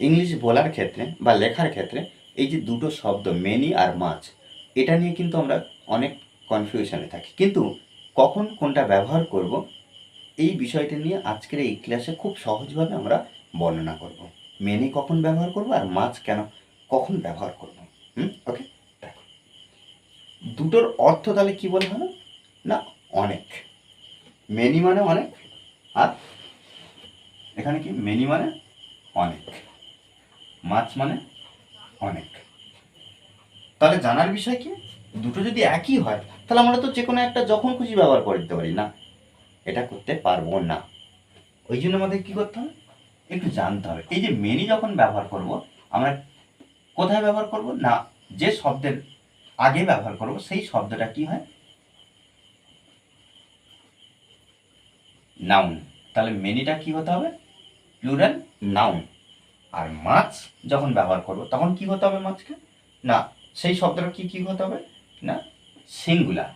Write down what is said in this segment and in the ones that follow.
English বলার ক্ষেত্রে বা লেখার ক্ষেত্রে এই যে দুটো শব্দ মেনি আর মাছ এটা নিয়ে কিন্তু আমরা অনেক কনফিউশনে থাকি। কিন্তু কখন কোনটা ব্যবহার করব, এই বিষয়টা নিয়ে আজকের এই ক্লাসে খুব সহজভাবে আমরা বর্ণনা করব। মেনি কখন ব্যবহার করব আর মাছ কেন কখন ব্যবহার করব। হুম? ওকে দেখো। দুটোর অর্থ তাহলে কী বলা হলো? না, অনেক। মেনি মানে অনেক আর এখানে কি? মেনি মানে অনেক। মাছ মানে অনেক। তাহলে জানার বিষয় কি? দুটো যদি একই হয়, তাহলে আমরা তো যে কোনো একটা যখন খুশি ব্যবহার করে দিতে পারি, না? এটা করতে পারব না। ওই জন্য আমাদের কি করতে হবে? একটু জানতে হবে। এই যে মেনি যখন ব্যবহার করব, আমরা কোথায় ব্যবহার করব? না, যে শব্দের আগে ব্যবহার করব, সেই শব্দটা কি হয়? নাউন তাহলে মেনিটা কি হতে হবে? প্লুরাল নাউন আর মাছ যখন ব্যবহার করব, তখন কি হতে হবে মাছকে? না, সেই শব্দটা কি কি হতে হবে? না সিঙ্গুলার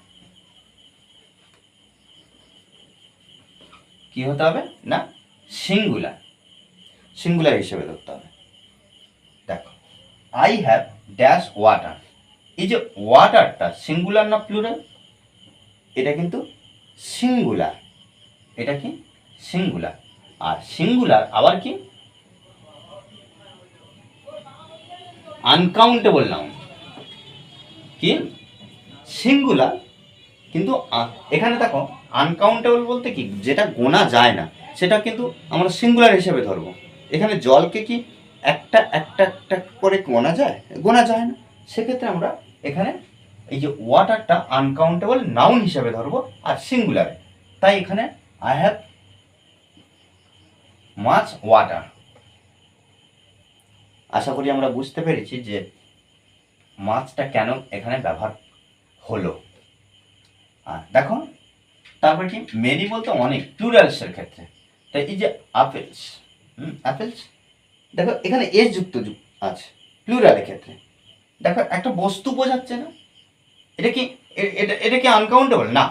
কি হতে হবে? না সিঙ্গুলার সিঙ্গুলার হিসেবে ধরতে হবে। দেখো আই হ্যাভ ড্যাশ ওয়াটার এই যে ওয়াটারটা সিঙ্গুলার না প্লুরাল এটা কিন্তু সিঙ্গুলার এটা কি? সিঙ্গুলার আর সিঙ্গুলার আবার কি? আনকাউন্টেবল নাউন কি? সিঙ্গুলার কিন্তু এখানে দেখো আনকাউন্টেবল বলতে কি? যেটা গোনা যায় না, সেটা কিন্তু আমরা সিঙ্গুলার হিসেবে ধরবো। এখানে জলকে কি একটা একটা একটা করে গোনা যায়? গোনা যায় না। সেক্ষেত্রে আমরা এখানে এই যে ওয়াটারটা আনকাউন্টেবল নাউন হিসেবে ধরবো আর সিঙ্গুলারে তাই এখানে আই হ্যাভ মাছ ওয়াটার আশা করি আমরা বুঝতে পেরেছি যে মাছটা কেন এখানে ব্যবহার হলো। আর দেখো, তারপর কি? মেনি বলতে অনেক প্লুরালসের ক্ষেত্রে। তাই এই যে আপেলস, হুম অ্যাপেলস দেখো, এখানে এস যুক্ত আছে প্লুরালের ক্ষেত্রে। দেখো, একটা বস্তু বোঝাচ্ছে না। এটা কি এটা এটা কি আনকাউন্টেবল না।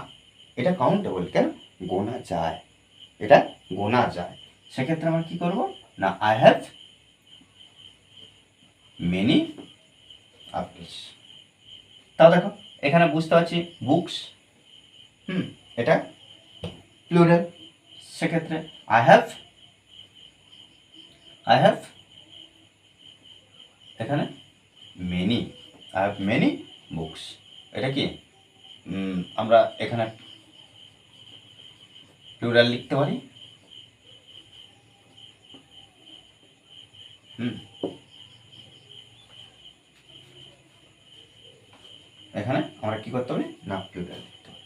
এটা কাউন্টেবল কেন? গোনা যায়। এটা গোনা যায়। সেক্ষেত্রে আমরা কি করব? না আই হ্যাভ মেনি আপেলস তাও দেখো, এখানে বুঝতে পারছি বুকস হুম, এটা প্লুরাল সেক্ষেত্রে। আই হ্যাভ আই হ্যাভ এখানে many I have many books এটা কি? আমরা এখানে প্লুরাল লিখতে পারি। হুম এখানে আমরা কি করতে হবে? না প্লুরাল লিখতে হবে।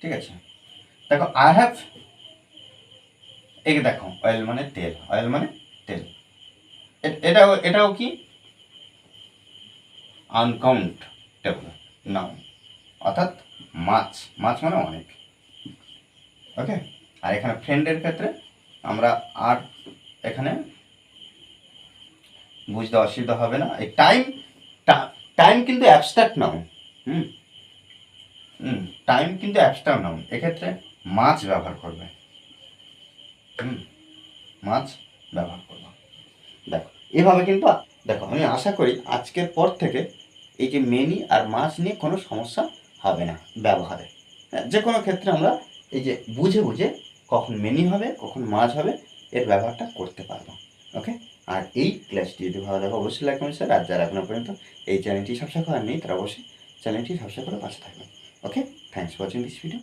ঠিক আছে? দেখো আই হ্যাভ এই দেখো অয়েল মানে তেল অয়েল মানে তেল। এটাও এটাও কি? আনকাউন্টেবল নাউন অর্থাৎ মাছ। মাছ মানে অনেক। ওকে আর এখানে ফ্রেন্ডের ক্ষেত্রে আমরা আর এখানে বুঝতে অসুবিধা হবে না। এই টাইম টাইম কিন্তু অ্যাবস্ট্রাক্ট নাউন হুম। হুম টাইম কিন্তু অ্যাবস্ট্রাক্ট নাউন এক্ষেত্রে মাছ ব্যবহার করবে। হুম মাছ ব্যবহার করবে। দেখো এভাবে কিন্তু দেখো আমি আশা করি আজকের পর থেকে এই যে মেনি আর মাছ নিয়ে কোনো সমস্যা হবে না ব্যবহারে। হ্যাঁ, যে কোনো ক্ষেত্রে আমরা এই যে বুঝে বুঝে কখন মেনি হবে কখন মাছ হবে এর ব্যবহারটা করতে পারব। ওকে আর এই ক্লাসটি যদি ভালো লাগে অবশ্যই করুন স্যার আর যারা এখনও পর্যন্ত এই চ্যানেলটি সাবস্ক্রাইব নেই তারা অবশ্যই চ্যানেলটি সাবস্ক্রাইব করে পাশে থাকবেন। Okay? Thanks for watching this video.